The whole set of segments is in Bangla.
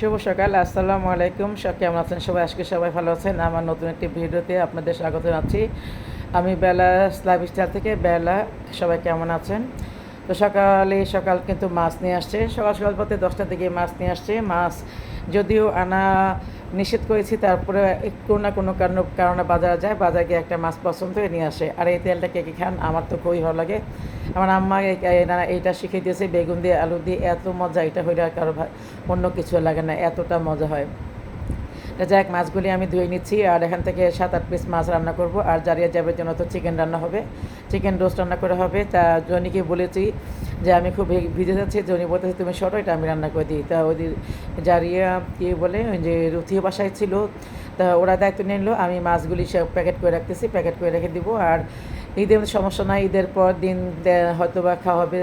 শুভ সকাল, আসসালামু আলাইকুম। কেমন আছেন সবাই? আজকে সবাই ভালো আছেন? আমার নতুন একটি ভিডিওতে আপনাদের স্বাগত জানাচ্ছি। আমি বেলা লাইফ স্টাইল থেকে বেলা, সবাই কেমন আছেন? তো সকালে সকাল কিন্তু মাছ নিয়ে আসছে। সকাল সকাল পথে দশটার দিকে মাছ নিয়ে আসছে। মাছ যদিও আনা নিষেধ করেছি, তারপরে কোনো না কোনো কারণ কারণে বাজারে যায়, বাজারে গিয়ে একটা মাছ পছন্দ হয়ে নিয়ে আসে। আর এই তেলটা কে কে খান, আমার তো খুবই ভালো লাগে। আমার আম্মা এই- এই- এইটা শিখিয়ে দিয়েছে, বেগুন দিয়ে, আলু দিয়ে, এত মজা, এটা হইলে আর কারও অন্য কিছু লাগে না, এতটা মজা হয়। যাক, মাছগুলি আমি ধুয়ে নিচ্ছি, আর এখান থেকে সাত আট পিস মাছ রান্না করব। আর জারিয়া যাবের জন্য তো চিকেন রান্না হবে। চিকেন রোস্ট রান্না করা হবে। তা জনিকে বলেছি যে আমি খুব ভিজে যাচ্ছি যে উনি বলতেছে, তুমি সরো, এটা আমি রান্না করে দিই। তা ওই জারিয়া কি বলে যে রুথিও বাসায় ছিল, তা ওরা দায়িত্ব নিল, আমি মাছগুলি সব প্যাকেট করে রাখতেছি, প্যাকেট করে রেখে দিব। আর ঈদের সমস্যা নাই, ঈদের পর দিন হয়তো বা খাওয়া হবে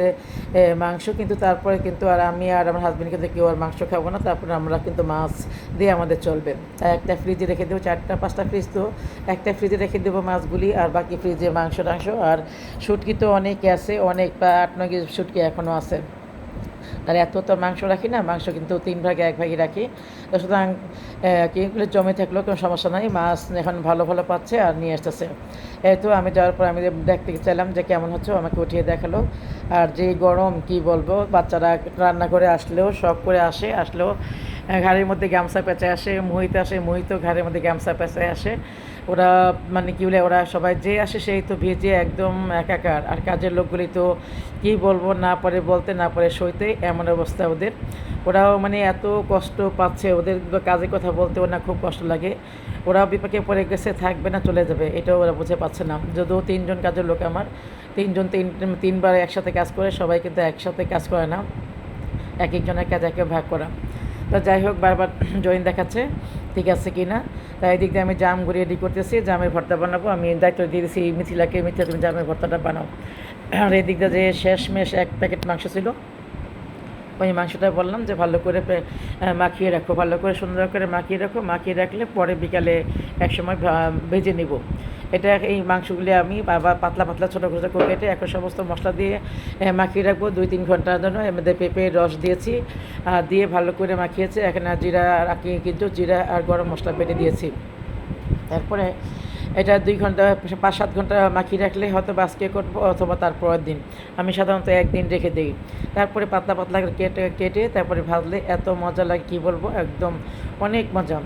মাংস, কিন্তু তারপরে কিন্তু আর আমি আর আমার হাজব্যান্ড কিন্তু কেউ আর মাংস খাব না, তারপরে আমরা কিন্তু মাছ দিয়ে আমাদের চলবে। তাই একটা ফ্রিজে রেখে দেবো, চারটা, পাঁচটা ফ্রিজ তো, একটা ফ্রিজে রেখে দেবো মাছগুলি, আর বাকি ফ্রিজে মাংস টাংস আর শুটকি তো অনেক আছে, অনেক বা আট, নয় শুটকি এখনও আছে। তাহলে এত তো মাংস রাখি না, মাংস কিন্তু তিন ভাগে, এক ভাগে রাখি। তো সুতরাং কিগুলো জমে থাকলেও কোনো সমস্যা নাই, মাছ এখন ভালো ভালো পাচ্ছে আর নিয়ে আসতেছে। তো আমি যাওয়ার পর আমি দেখতে চাইলাম যে কেমন হচ্ছে আমাকে উঠিয়ে দেখাল। আর যে গরম, কি বলব, বাচ্চারা রান্না করে আসলেও, শখ করে আসে, আসলেও ঘাড়ের মধ্যে গামছা পেঁচে আসে, মুহিত আসে মুহিত ঘাড়ের মধ্যে গামছা পেঁচে আসে। ওরা মানে কি বলে, ওরা সবাই যে আসে সেই তো ভিজে একদম একাকার। আর কাজের লোকগুলি তো কি বলব, না পারে বলতে, না পারে সইতে, এমন অবস্থা ওদের। ওরাও মানে এত কষ্ট পাচ্ছে, ওদের কাজের কথা বলতেও না খুব কষ্ট লাগে। ওরাও বিপাকে পড়ে গেছে, থাকবে না, চলে যাবে, এটাও ওরা বুঝে পাচ্ছে না। যদিও তিনজন কাজের লোক আমার, তিনজন তিন, তিনবার একসাথে কাজ করে, সবাই কিন্তু একসাথে কাজ করে না। এক একজনের কাজ একে ভাগ করা। তো যাই হোক, বারবার জয়েন দেখাচ্ছে, ঠিক আছে কি না তাই এদিক দিয়ে আমি জাম ঘুরিয়ে রেডি করতেছি, জামের ভর্তা বানাবো। আমি দায়িত্ব দিয়ে দিয়েছি মিথিলাকে, মিথিলা তুমি জামের ভর্তাটা বানাও। আর এদিক দিয়ে যে শেষমেশ এক প্যাকেট মাংস ছিল, ওই মাংসটা বললাম যে ভালো করে মাখিয়ে রাখো, ভালো করে সুন্দর করে মাখিয়ে রাখো। মাখিয়ে রাখলে পরে বিকালে এক সময় ভেজে নিব। এটা এই মাংসগুলি আমি বাবা পাতলা পাতলা ছোটো ছোটো করে কেটে এখন সমস্ত মশলা দিয়ে মাখিয়ে রাখব দুই তিন ঘণ্টার জন্য। এর মধ্যে পেঁপের রস দিয়েছি আর দিয়ে ভালো করে মাখিয়েছি। এখানে জিরা রাখি কিন্তু জিরা আর গরম মশলা বেটে দিয়েছি। তারপরে এটা দুই ঘণ্টা, পাঁচ সাত ঘণ্টা মাখিয়ে রাখলে হয়তো বা আজকে করব অথবা তার পরের দিন। আমি সাধারণত একদিন রেখে দিই। তারপরে পাতলা পাতলা কেটে কেটে তারপরে ভাজলে এত মজা লাগে, কী বলব? একদম অনেক মজা।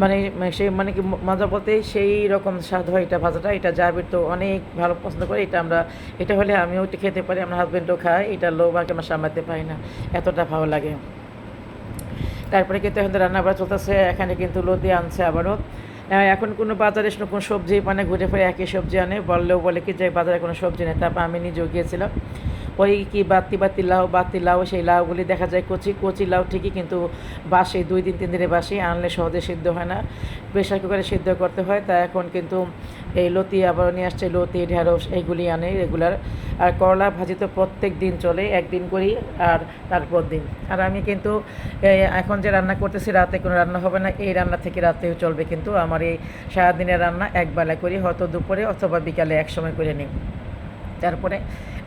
মানে সেই মানে কি মজা বলতে সেই রকম স্বাদ হয় এটা ভাজাটা। এটা জাবির তো অনেক ভালো পছন্দ করে। এটা আমরা, এটা হলে আমিও এটা খেতে পারি, আমার হাজব্যান্ডও খায় এটা লোভ আর কি আমরা সামলাতে পারি না। এতটা ভালো লাগে। তারপরে কিন্তু এখন রান্না বাড়া চলতেছে। এখানে কিন্তু লদি আনছে আবারও। এখন কোনো বাজারে কোনো সবজি মানে ঘুরে ফিরে একই সবজি আনে। বললেও বলে কি যে বাজারে কোনো সবজি নেই। তারপর আমি নিজেও গিয়েছিলাম। ওই কি বাতি বাতি লাউ বাতি লাউ, সেই লাউগুলি দেখা যায় কচি কচি লাউ ঠিকই কিন্তু বাসে, দুই দিন, তিন দিনে বাসি আনলে সহজে সিদ্ধ হয় না। প্রেশার কুকারে সিদ্ধ করতে হয়, তা এখন কিন্তু এই লতি আবার নিয়ে আসছে, লতি, ঢেঁড়স এইগুলি আনে রেগুলার। আর করলা ভাজি তো প্রত্যেক দিন চলে, একদিন করি আর তারপর দিন। আর আমি কিন্তু এখন যে রান্না করতেছি রাতে কোনো রান্না হবে না, এই রান্না থেকে রাতেও চলবে কিন্তু আমার এই সারাদিনের রান্না একবেলা করি, হয়তো দুপুরে অথবা বিকালে এক সময় করে নিই। তারপরে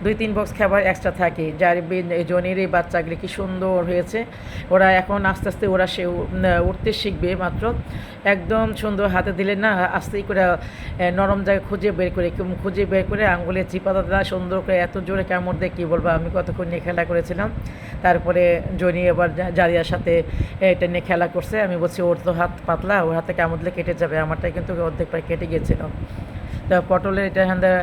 দুই তিন বক্স খাবার এক্সট্রা থাকে। যার জনের এই বাচ্চাগুলি কি সুন্দর হয়েছে। ওরা এখন আস্তে আস্তে ওরা সে উঠতে শিখবে মাত্র। একদম সুন্দর হাতে দিলে না আস্তেই করে নরম জায়গা খুঁজে বের করে খুঁজে বের করে আঙ্গুলে চিপাতা সুন্দর করে এত জোরে কামড় দিয়ে কী বলব, আমি কতক্ষণ নিয়ে খেলা করেছিলাম। তারপরে জনি এবার জারিয়ার সাথে এটা নিয়ে খেলা করছে। আমি বলছি, ওর তো হাত পাতলা, ওর হাতে কামড় দিলে কেটে যাবে। আমারটা কিন্তু অর্ধেক প্রায় কেটে গিয়েছিল। পটলের এটা থেকে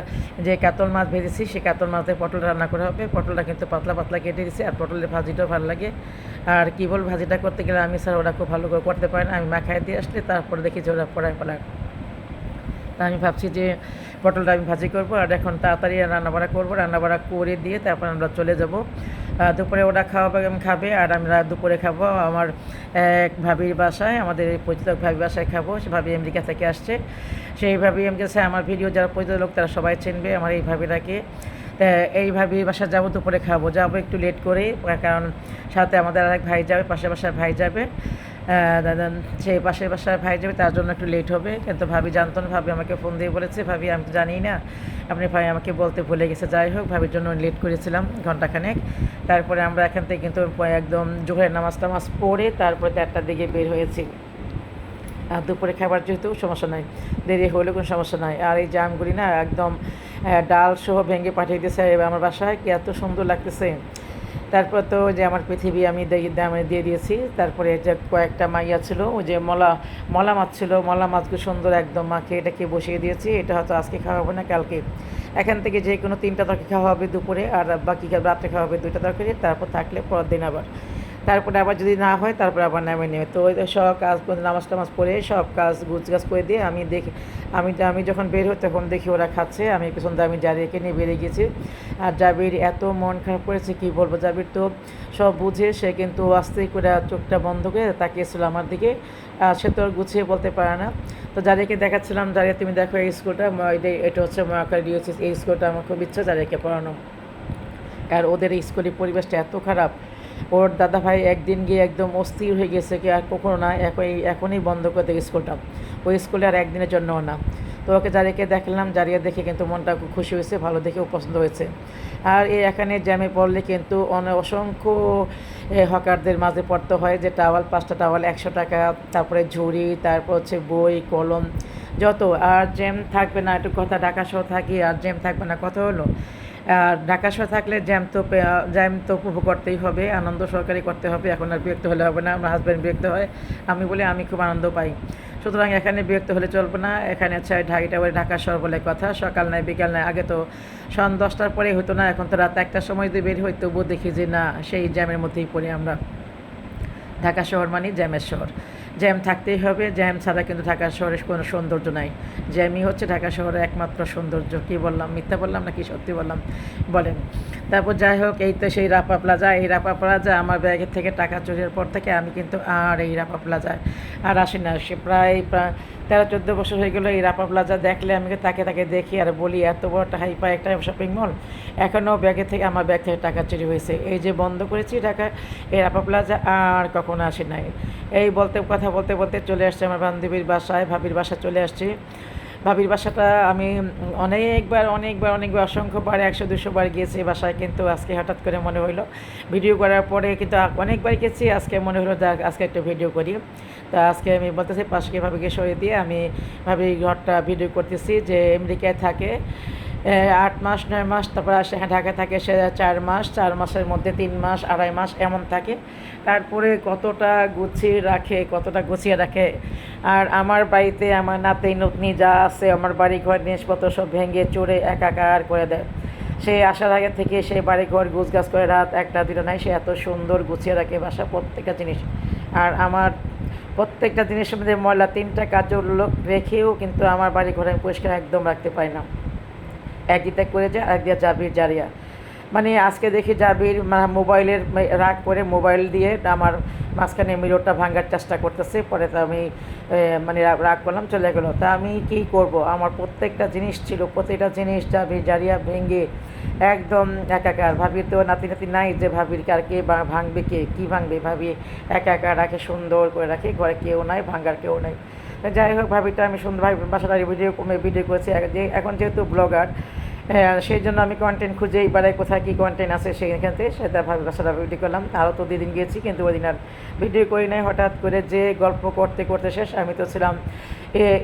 যে কাতল মাছ ভেজেছি, সেই কাতল মাছ দিয়ে পটল রান্না করা হবে। পটলটা কিন্তু পাতলা পাতলা কেটে দিয়েছি আর পটলের ভাজিটাও ভালো লাগে। আর কী বল ভাজিটা করতে গেলে আমি স্যার ওরা খুব ভালো করে করতে পারে না। আমি মাখায় দিয়ে আসলে তারপরে দেখি যে ওরা পড়ায় পড়ায় তা আমি ভাবছি যে পটলটা আমি ভাজি করব, আর এখন তাড়াতাড়ি রান্নাবাড়া করব। রান্নাবাড়া করে দিয়ে তারপর আমরা চলে যাব। দুপুরে ওরা খাওয়াবে খাবে আর আমরা দুপুরে খাব। আমার এক ভাবির বাসায়, আমাদের এই পরিচিত ভাবি বাসায় খাব। সে ভাবি আমেরিকা থেকে আসছে। সেই ভাবি আমি কাছে আমার ভিডিও, যারা পরিচিত লোক, তারা সবাই চিনবে আমার এই ভাবিটাকে। তা এই ভাবির বাসা যাব, দুপুরে খাব। যাব একটু লেট করে কারণ সাথে আমাদের আরেক ভাই যাবে পাশে বাসায় ভাই যাবে। সেই পাশের বাসায় ভাই যাবে, তার জন্য একটু লেট হবে। কিন্তু ভাবি জানতো না, ভাবি আমাকে ফোন দিয়ে বলেছে, ভাবি, আমি তো জানি না। আপনি ভাই আমাকে বলতে ভুলে গেছে। যাই হোক, ভাবির জন্য লেট করেছিলাম ঘন্টাখানেক তারপরে আমরা এখান থেকে কিন্তু একদম জোহরের নামাজ টামাজ পড়ে তারপরে চারটার দিকে বের হয়েছি। আর দুপুরে খাবার যেহেতু, সমস্যা নাই। দেরি হলে কোনো সমস্যা নাই। আর এই জামগুলি না, একদম ডাল সহ ভেঙে পাঠিয়ে দিয়েছে আমার বাসায়, কি এত সুন্দর লাগতেছে। তারপর তো যে আমার পৃথিবী আমি দিয়ে দিয়েছি, তারপরে যে কয়েকটা মাইয়া ছিল, ওই যে মলা মলা মাছ ছিল, মলা মাছগুলো সুন্দর একদম মাকে এটাকে বসিয়ে দিয়েছি, এটা হয়তো আজকে খাওয়া হবে না, কালকে। এখান থেকে যে কোনো তিনটা তরকারি খাওয়া হবে দুপুরে, আর বাকি রাত্রে খাওয়া হবে দুইটা তরকারি, তারপর থাকলে পরের দিন আবার। তারপরে আবার যদি না হয়, তারপরে আবার নামে নেবে। তো ওই সব কাজ নামাজ টামাজ পড়ে সব কাজ, গুছ গাছ করে দিয়ে আমি দেখি, আমি আমি যখন বের হই তখন দেখি ওরা খাচ্ছে। আমি পিছন আমি জারিয়াকে নিয়ে বেরিয়ে গেছি। আর জাবির এত মন খারাপ করেছে, কি বলব জাবির তো? সব বুঝে সে কিন্তু আস্তে করে চোখটা বন্ধ করে তাকিয়েছিল আমার দিকে। সে তো আর গুছিয়ে বলতে পারে না। তো জারিয়াকে দেখাচ্ছিলাম, জারিয়া তুমি দেখো এই স্কুলটা এটা- হচ্ছে মহাকার দিয়েছি এই স্কুলটা আমার খুব ইচ্ছা জারিয়াকে পড়ানো। আর ওদের স্কুলের পরিবেশটা এত খারাপ। ওর দাদা ভাই একদিন গিয়ে একদম অস্থির হয়ে গেছে কি আর কখনো না, এখন এখনই বন্ধ করে দেয় স্কুলটা। ওই স্কুলে আর একদিনের জন্যও না। তো ওকে জারিকে দেখলাম, জারিয়া দেখে কিন্তু মনটা খুব খুশি হয়েছে, ভালো দেখেও পছন্দ হয়েছে। আর এই এখানে জ্যামে পড়লে কিন্তু অনেক অসংখ্য হকারদের মাঝে পড়তে হয় যে টাওয়াল, পাঁচটা টাওয়াল, একশো টাকা, তারপরে ঝুড়ি, তারপর হচ্ছে বই, কলম, যত। আর জ্যাম থাকবে না, একটু কথা ঢাকা সহ থাকি, আর জ্যাম থাকবে না, কথা হলো। ঢাকা শহর থাকলে জ্যাম তো জ্যাম তো উপভোগ করতেই হবে, আনন্দ সহকারে করতে হবে, এখন আর বিরক্ত হলে হবে না, আমার হাজব্যান্ড বিরক্ত হয়। আমি বলি, আমি খুব আনন্দ পাই। সুতরাং এখানে বিরক্ত হলে চলবে না, এখানে হচ্ছে ঢাকিটা বলে ঢাকা শহর বলে কথা, সকাল নয় বিকাল নয় আগে তো সন দশটার পরে হতো না, এখন তো রাত একটার সময় যদি বের হই, তবুও দেখি যে না, সেই জ্যামের মধ্যেই পড়ি আমরা। ঢাকা শহর মানে জ্যামের শহর। জ্যাম থাকতেই হবে। জ্যাম ছাড়া কিন্তু ঢাকা শহরে কোনো সৌন্দর্য নাই। জ্যামই হচ্ছে ঢাকা শহরে একমাত্র সৌন্দর্য। কী বললাম? মিথ্যা বললাম নাকি সত্যি বললাম? বলেন। তারপর যাই হোক, এই তো সেই রাপা প্লাজা। এই রাপা প্লাজা আমার ব্যাগের থেকে টাকা চুরির পর থেকে আমি কিন্তু আর এই রাপা প্লাজায় আর আসি না। সে প্রায় প্রায় তেরো চোদ্দ বছর হয়ে গেলো এই রাপা প্লাজা দেখলে আমি তাকে তাকে দেখি আর বলি, এত বড় একটা হাইপা একটা শপিং মল এখনও ব্যাগের থেকে আমার ব্যাগ থেকে টাকা চুরি হয়েছে। এই যে বন্ধ করেছি টাকা এই রাপা প্লাজা আর কখনো আসে নাই। এই বলতে, কথা বলতে বলতে চলে আসছে আমার বান্ধবীর বাসায়, ভাবির বাসায় চলে আসছি। ভাবির বাসাটা আমি অনেকবার অনেকবার অনেকবার অসংখ্যবার একশো, দুশো বার গিয়েছি বাসায়, কিন্তু আজকে হঠাৎ করে মনে হলো ভিডিও করার পরে কিন্তু অনেকবার গেছি, আজকে মনে হলো যাক আজকে একটা ভিডিও করি। তা আজকে আমি বলতেছি, পাশকে ভাবিকে সরিয়ে দিয়ে আমি ভাবি ঘরটা ভিডিও করতেছি যে আমেরিকায় থাকে। আট মাস, নয় মাস, তারপর আসে হ্যাঁ ঢাকা থাকে সে চার মাস, চার মাসের মধ্যে তিন মাস, আড়াই মাস, এমন থাকে। তারপরে কতটা গুছিয়ে রাখে, কতটা গুছিয়ে রাখে। আর আমার বাড়িতে আমার নাতি, নতনি যা আছে, আমার বাড়ি ঘর জিনিসপত্র সব ভেঙে চড়ে একাকার করে দেয়। সে আসার আগে থেকে সে বাড়ি ঘর গুছগাছ করে রাত একটা দুটো নাই, সে এত সুন্দর গুছিয়ে রাখে বাসা প্রত্যেকটা জিনিস। আর আমার প্রত্যেকটা জিনিসের মধ্যে ময়লা, তিনটা কাজের লোক রেখেও কিন্তু আমার বাড়ি ঘরে আমি পরিষ্কার একদম রাখতে পারি না। এক দিতে করে যায় আর দিয়ে জাবির জারিয়া। মানে আজকে দেখি জাবির মোবাইলের রাগ করে মোবাইল দিয়ে আমার মাঝখানে মিররটা ভাঙার চেষ্টা করতেছে, পরে তো আমি মানে রাগ করলাম, চলে গেলো। তা আমি কি করব? আমার প্রত্যেকটা জিনিস ছিল প্রত্যেকটা জিনিস জাবির জারিয়া ভেঙে একদম একাকার। ভাবির তো নাতি নাতি নাই যে ভাবির কার কে ভাঙবে কে, কী ভাঙবে? ভাবি একা একা রাখে সুন্দর করে রাখে, ঘরে কেউ নাই, ভাঙার কেউ নাই। যাই হোক ভাবিটা আমি সুন্দরভাবে বাসাটা ভিডিও ভিডিও করেছি। এখন যেহেতু ব্লগার সেই জন্য আমি কন্টেন্ট খুঁজে এবারে কোথায় কী কন্টেন্ট আছে সেইখান থেকে সেটা ভাবি বাসাটা ভিডিও করলাম। আরও তো দুদিন গিয়েছি, কিন্তু ওই দিন আর ভিডিও করি নাই। হঠাৎ করে যে গল্প করতে করতে শেষ, আমি তো ছিলাম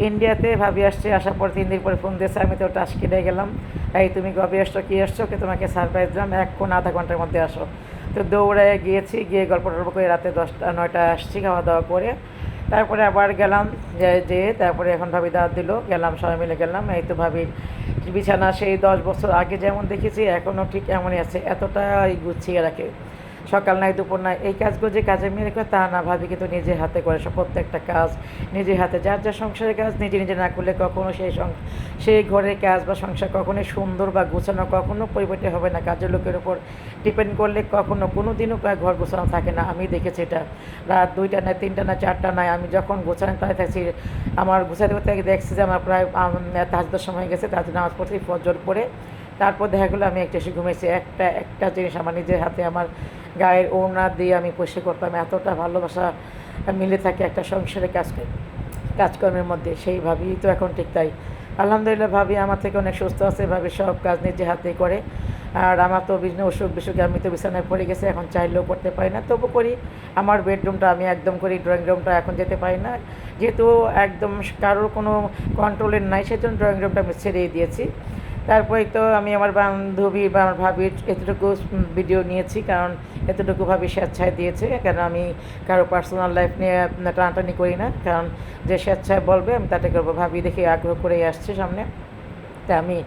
ইন্ডিয়াতে ভাবি আসছে, আসার পর তিন দিন পরে ফোন দিয়েছে, আমি তো টাস কেটে গেলাম। এই তুমি কবে আসছো, কী আসছো, কে তোমাকে সারপ্রাইজ দিলাম? এখন আধা ঘণ্টার মধ্যে আসো। তো দৌড়ে গিয়েছি, গিয়ে গল্প টল্প করে রাতে দশটা নয়টা আসছি, খাওয়া দাওয়া করে। তারপরে আবার গেলাম যে তারপরে এখন ভাবি দাওয়াত দিল, গেলাম, সবাই মিলে গেলাম। এই তো ভাবি বিছানা, সেই দশ বছর আগে যেমন দেখেছি এখনও ঠিক এমনই আছে, এতটাই গুছিয়ে রাখে। সকাল নাই, দুপুর নাই, এই কাজগুলো যে কাজে মেরে করে তা না ভাবি, কিন্তু নিজে হাতে করে সব প্রত্যেকটা কাজ নিজে হাতে যার যার সংসারের কাজ নিজে নিজে না করলে কখনো সেই সেই ঘরের কাজ বা সংসার কখনোই সুন্দর বা গোছানো কখনো পরিবর্তন হবে না। কাজের লোকের উপর ডিপেন্ড করলে কখনো কোনো দিনও ঘর গোছানো থাকে না। আমি দেখেছি এটা। রাত দুইটা না তিনটা না চারটা নয় আমি যখন গোছানো তাই থাকছি আমার গোছাতে করতে দেখছি যে আমার প্রায় তাজদার সময় গেছে তাজের নামাজ পড়তে ফজর পড়ে তারপর দেখা গেলো আমি একটা এসে ঘুমিয়েছি একটা একটা জিনিস আমার নিজের হাতে, আমার গায়ের ওড়না দিয়ে আমি পরিষ্কার করতাম, এতটা ভালোবাসা মিলে থাকে একটা সংসারে কাজ কাজকর্মের মধ্যে, সেইভাবেই তো এখন ঠিক তাই। আলহামদুলিল্লাহ ভাবি আমার থেকে অনেক সুস্থ আছে, ভাবি সব কাজ নিজে হাতে করে। আর আমার তো বিভিন্ন অসুখ বিসুখে, আমি তো বিছানায় পড়ে গেছে, এখন চাইলেও করতে পারি না। তবু করি, আমার বেডরুমটা আমি একদম করি ড্রয়িং রুমটা এখন যেতে পারি না। যেহেতু একদম কারোর কোনো কন্ট্রোলের নাই, সেজন্য ড্রয়িং রুমটা আমি ছেড়েই দিয়েছি। তারপরে তো আমি আমার বান্ধবী বা আমার ভাবির এতটুকু ভিডিও নিয়েছি, কারণ এতটুকু ভাবি স্বেচ্ছায় দিয়েছে কারণ আমি কারও পার্সোনাল লাইফ নিয়ে টানাটানি করি না, কারণ যে স্বেচ্ছায় বলবে আমি তাতে করব। ভাবি দেখে আগ্রহ করে আসছে সামনে। তা আমি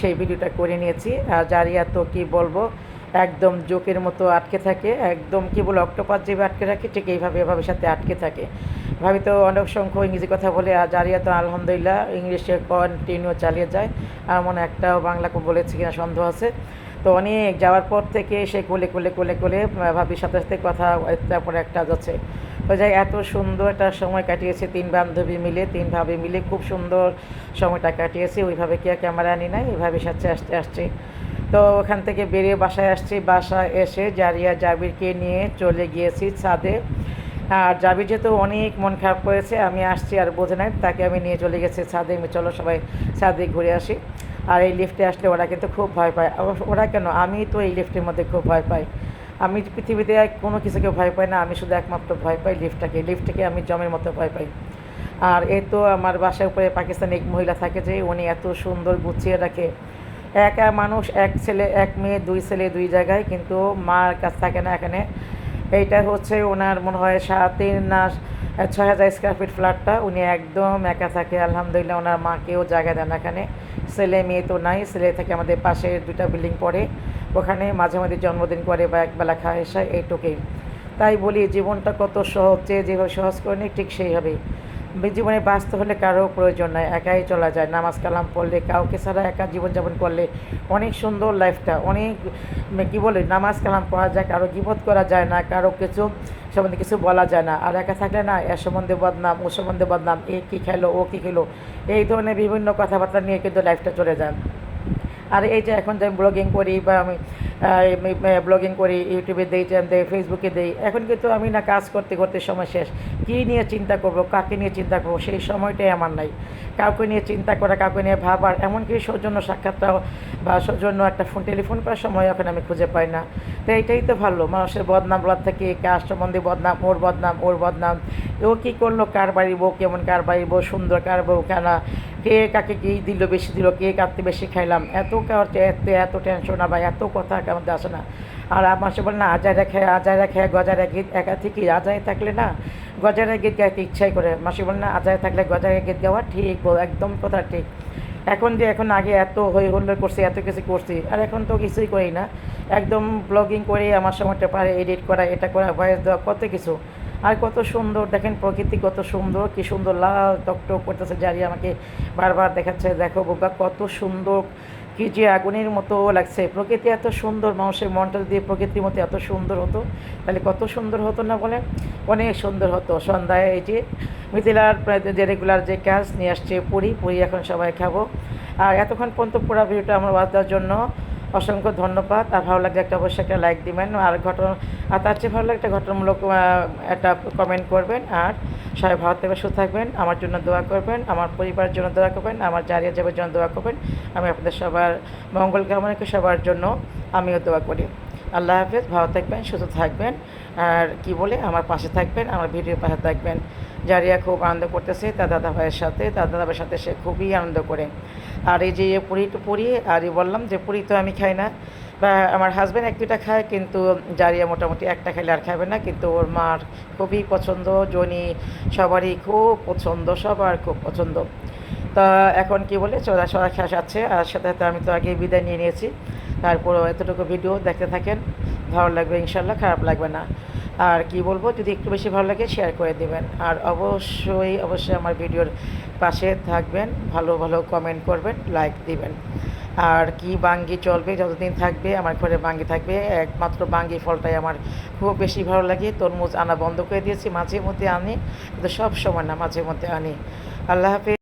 সেই ভিডিওটা করে নিয়েছি। আর জারিয়া তো কী বলব একদম জোকের মতো আটকে থাকে, একদম কি বলে, অক্টোপাস যেভাবে আটকে রাখে, ঠিক এইভাবে এভাবে সাথে আটকে থাকে। ভাবি তো অনেক সংখ্য ইংরেজি কথা বলে, আর জারিয়া তো আলহামদুলিল্লাহ ইংলিশে কন্টিনিউ চালিয়ে যায়। আর মনে একটাও বাংলা বলেছে কিনা সন্দেহ আছে। তো অনেক যাওয়ার পর থেকে সে কোলে কোলে কোলে কোলে ভাবির সাথে সাথে কথা তারপরে একটা যাচ্ছে। তো যাই, এত সুন্দর একটা সময় কাটিয়েছে তিন বান্ধবী মিলে, তিন ভাবি মিলে, খুব সুন্দর সময়টা কাটিয়েছে। ওইভাবে কে ক্যামেরা আনি নাই এইভাবে সাথে আসতে আসছে। তো ওখান থেকে বেরিয়ে বাসায় আসছি। বাসায় এসে জারিয়া জাবিরকে নিয়ে চলে গিয়েছি ছাদে। আর জাবির যেহেতু অনেক মন খারাপ করেছে, আমি আসছি আর বোঝে নাই, তাকে আমি নিয়ে চলে গেছি ছাদে। আমি চলো সবাই ছাদে ঘুরে আসি। আর এই লিফটে আসলে ওরা কিন্তু খুব ভয় পায়। ওরা কেন? আমি তো এই লিফটের মধ্যে খুব ভয় পাই। আমি পৃথিবীতে কোনো কিছুকে ভয় পাই না, আমি শুধু একমাত্র ভয় পাই লিফটটাকে লিফটটাকে আমি জমের মতো ভয় পাই। আর এই তো আমার বাসার উপরে পাকিস্তানি এক মহিলা থাকে যে, উনি এত সুন্দর গুছিয়ে রাখে। একা মানুষ, এক ছেলে, এক মেয়ে, দুই ছেলে, দুই জায়গায়, কিন্তু মার কাছ থাকে না এখানে। এইটা হচ্ছে ওনার মনে হয় তিন না, ছয় হাজার স্কোয়ার ফিট ফ্ল্যাটটা উনি একদম একা থাকে, আলহামদুলিল্লাহ ওনার মাকেও জায়গা দেন এখানে। ছেলে, মেয়ে তো নাই, ছেলে থেকে আমাদের পাশে দুটা বিল্ডিং পড়ে। ওখানে মাঝে মাঝে জন্মদিন করে বা একবেলা খায় এসে এইটুকুই। তাই বলি, জীবনটা কত সহজ চেয়ে যেভাবে সহজ করে নিই ঠিক সেইভাবেই জীবনে বাঁচতে হলে কারও প্রয়োজন নাই, একাই চলা যায়। নামাজ কালাম পড়লে, কাউকে ছাড়া একা জীবনযাপন করলে অনেক সুন্দর লাইফটা অনেক কী বলে, নামাজ কালাম পড়া যায়, কারও গিবত করা যায় না, কারও কিছু সম্বন্ধে কিছু বলা যায় না। আর একা থাকলে না এ সম্বন্ধে বদনাম ও সম্বন্ধে বদনাম, এ কী খেলো ও কী খেলো, এই ধরনের বিভিন্ন কথাবার্তা নিয়ে কিন্তু লাইফটা চলে যায়। আর এই যে এখন যে আমি ব্লগিং করি বা আমি ব্লগিং করি, ইউটিউবে দিই দেই ফেসবুকে দিই, এখন কিন্তু আমি না কাজ করতে করতে সময় শেষ। কী নিয়ে চিন্তা করব, কাকে নিয়ে চিন্তা করব, সেই সময়টাই আমার নাই। কাউকে নিয়ে চিন্তা করা, কাউকে নিয়ে ভাবার, এমনকি সৌজন্য সাক্ষাৎটা বা সৌজন্য একটা ফোন, টেলিফোন করার সময় এখন আমি খুঁজে পাই না। তো এইটাই তো ভালো, মানুষের বদনাম বলার থেকে কাজ সম্বন্ধে বদনাম, ওর বদনাম ওর বদনাম। ও কী করল, কার বাড়ি, বউ কেমন, কার বাড়ি, বউ সুন্দর, কার বউ কেনা কে কাকে কী দিল, বেশি দিল, কে কাটতে বেশি খাইলাম? এত এত এত টেনশন বা এত কথা মধ্যে আসে না। আর আমার সে বলে না আজায় রেখে আজায় রেখে গজারে গীত একা থেকেই আজায় থাকলে না গজারে গীত গাইতে ইচ্ছাই করে। মাসি বলে না আজায় থাকলে গজারে গীত গাওয়া ঠিক একদম কথা ঠিক। এখন যে, এখন আগে এত হই হুল্লোড় করছি, এত কিছু করছি, আর এখন তো কিছুই করি না। একদম ব্লগিং করে আমার সময়টা পারে এডিট করা, এটা করা ভয়েস দেওয়া, কত কিছু। আর কত সুন্দর, দেখেন প্রকৃতি কত সুন্দর, কি সুন্দর লাল টকটক করতেছে। জারি আমাকে বারবার দেখাচ্ছে, দেখো বোকা, কত সুন্দর, কি যে আগুনের মতো লাগছে। প্রকৃতি এত সুন্দর, মানুষের মনটা দিয়ে প্রকৃতির মতো এত সুন্দর হতো, তাহলে কত সুন্দর হতো না বলে অনেক সুন্দর হতো। সন্ধ্যায় এই যে মিথিলার যে রেগুলার যে কাজ নিয়ে আসছে পুরি পুরি এখন সবাই খাব। আর এতক্ষণ পর্যন্ত পুরো ভিডিওটা আমার বাজার জন্য অসংখ্য ধন্যবাদ, আর ভালো লাগলে একটা অবশ্যই একটা লাইক দিবেন। আর ঘটনা, আর তার চেয়ে ভালো লাগলে একটা ঘটনামূলক একটা কমেন্ট করবেন। আর সবাই ভালো থাকবে সুস্থ থাকবেন, আমার জন্য দোয়া করবেন, আমার পরিবারের জন্য দোয়া করবেন, আমার জারিয়া যাবের জন্য দোয়া করবেন। আমি আপনাদের সবার মঙ্গল কামনা সবার জন্য আমিও দোয়া করি। আল্লাহ হাফেজ, ভালো থাকবেন, সুস্থ থাকবেন। আর কি বলে, আমার পাশে থাকবেন, আমার ভিডিওর পাশে থাকবেন। জারিয়া খুব আনন্দ করতেছে, তার দাদা ভাইয়ের সাথে, তার দাদা ভাইয়ের সাথে সে খুবই আনন্দ করে। আর এই যে পুরি তো পুরি, আর বললাম যে পুরি তো আমি খাই না। বা আমার হাজব্যান্ড এক দুটা খায়, কিন্তু জারিয়া মোটামুটি একটা খাইলে আর খাবে না। কিন্তু ওর মার খুবই পছন্দ, জনি সবারই খুব পছন্দ, সবার খুব পছন্দ। তা এখন কি বলে, চোরা চড়া খাস আছে আর সাথে সাথে আমি তো আগে বিদায় নিয়ে নিয়েছি। তারপর এতটুকু ভিডিও দেখতে থাকেন। ভালো লাগবে ইনশাল্লাহ, খারাপ লাগবে না। আর কি বলব, যদি একটু বেশি ভালো লাগে শেয়ার করে দেবেন। আর অবশ্যই অবশ্যই আমার ভিডিওর পাশে থাকবেন, ভালো ভালো কমেন্ট করবেন লাইক দিবেন। আর কি বাঙ্গি চলবে, যতদিন থাকবে, আমার ঘরে বাঙ্গি থাকবে, একমাত্র বাঙ্গি ফলটাই আমার খুব বেশি ভালো লাগে। তরমুজ আনা বন্ধ করে দিয়েছি মাঝে মধ্যে আনি, কিন্তু সব সময় না মাঝে মধ্যে আনি। আল্লাহ হাফিজ।